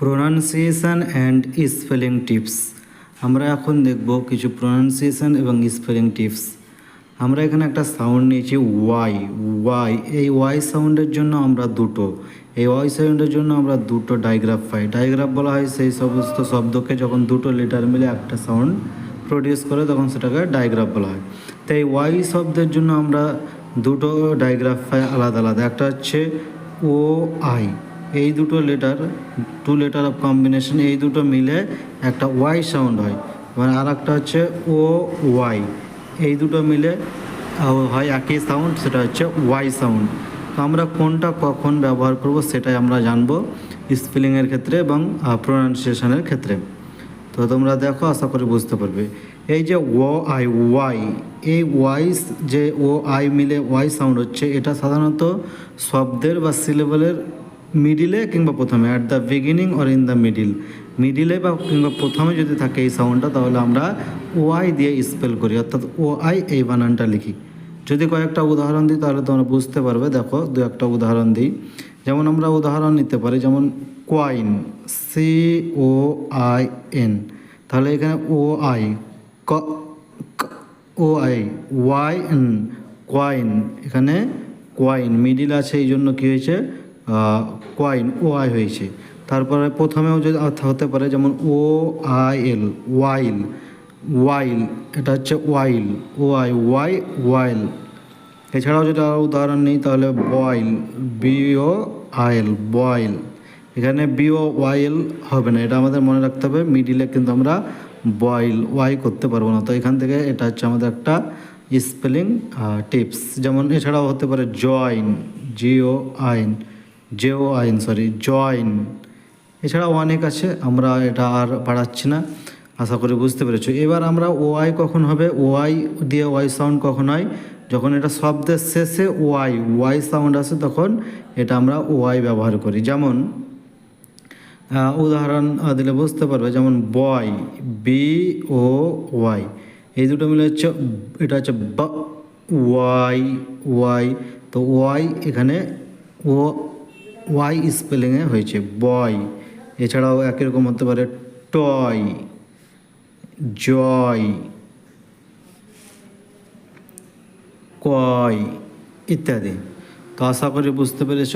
Pronunciation and spelling tips আমরা এখন দেখব কিছু প্রোনাউন্সিয়েশন এবং স্পেলিং টিপস আমরা এখানে একটা সাউন্ড নিয়েছি ওয়াই ওয়াই এই ওয়াই সাউন্ডের জন্য আমরা দুটো। এই ওয়াই সাউন্ডের জন্য আমরা দুটো ডাইগ্রাফ পাই। ডাইগ্রাফ বলা হয় সেই সমস্ত শব্দকে যখন দুটো লেটার মিলে একটা সাউন্ড প্রডিউস করে, তখন সেটাকে ডাইগ্রাফ বলা হয়। তাই ওয়াই শব্দের জন্য আমরা দুটো ডাইগ্রাফ পাই আলাদা আলাদা। একটা হচ্ছে ও আই এই দুটো letter two letter of combination এই দুটো মিলে একটা ওয়াই সাউন্ড হয়। মানে আর একটা হচ্ছে ও ওয়াই এই দুটো মিলে হয় একই সাউন্ড সেটা হচ্ছে ওয়াই সাউন্ড তো আমরা কোনটা কখন ব্যবহার করব সেটাই আমরা জানব স্পেলিংয়ের ক্ষেত্রে এবং প্রোনাউন্সিয়েশনের ক্ষেত্রে। তো তোমরা দেখো, আশা করি বুঝতে পারবে। এই যে ও আই ওয়াই এই ওয়াই যে ও আই মিলে ওয়াই সাউন্ড হচ্ছে, এটা সাধারণত শব্দের বা সিলেবলের মিডিলে কিংবা প্রথমে at the beginning or in the middle মিডিলে বা কিংবা প্রথমে যদি থাকে এই সাউন্ডটা তাহলে আমরা ওয়াই দিয়ে স্পেল করি, অর্থাৎ ও আই এই বানানটা লিখি। যদি কয়েকটা উদাহরণ দিই, তাহলে তোমরা বুঝতে পারবে, দেখো, দু একটা উদাহরণ দিই। যেমন আমরা উদাহরণ নিতে পারি, যেমন coin C O I N তাহলে এখানে ও আই ক O I Y N coin এখানে কোয়াইন মিডিল আছে, এই জন্য কী হয়েছে? কোয়াইন ও আই হয়েছে। তারপরে প্রথমেও যদি হতে পারে যেমন ও, আই, এল, ওয়াইল ওয়াইল, এটা হচ্ছে ওয়াইল ও আই ওয়াই, ওয়াইল। এছাড়াও যদি আরও উদাহরণ নিই, তাহলে boil, B O, I L, boil. এখানে বিও, ওয়াইল হবে না, এটা আমাদের মনে রাখতে হবে। মিডিলে কিন্তু আমরা বয়েল, ওয়াই করতে পারব না। তো এখান থেকে এটা হচ্ছে আমাদের একটা স্পেলিং টিপস। যেমন এছাড়াও হতে পারে জয়েন, জিও, আইন। জেও আইন সরি জয়েন এছাড়াও অনেক আছে, আমরা এটা আর বাড়াচ্ছি না, আশা করি বুঝতে পেরেছ। এবার আমরা ওয়াই কখন হবে? ওয়াই দিয়ে ওয়াই সাউন্ড কখন হয়? যখন এটা শব্দের শেষে ওয়াই ওয়াই সাউন্ড আসে, তখন এটা আমরা ওয়াই ব্যবহার করি। যেমন উদাহরণ দিলে বুঝতে পারবে, যেমন বয়, বি ও ওয়াই। এই দুটো মিলে হচ্ছে, এটা হচ্ছে ব, ওয়াই ওয়াই। তো ওয়াই এখানে ও ওয়াই স্পেলিংয়ে হয়েছে বয় এছাড়াও একই রকম হতে পারে টয় জয় কয় ইত্যাদি। তো আশা করি বুঝতে পেরেছ।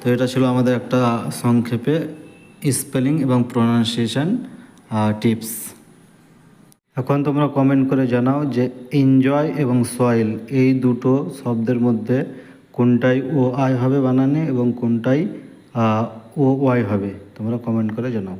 তো এটা ছিল আমাদের একটা সংক্ষেপে স্পেলিং এবং প্রোনাউন্সিয়েশন টিপস এখন তোমরা কমেন্ট করে জানাও যে এনজয় এবং সয়েল এই দুটো শব্দের মধ্যে কোনটাই ও আই হবে বানানে এবং কোনটাই ও ওয়াই হবে। তোমরা কমেন্ট করে জানাও।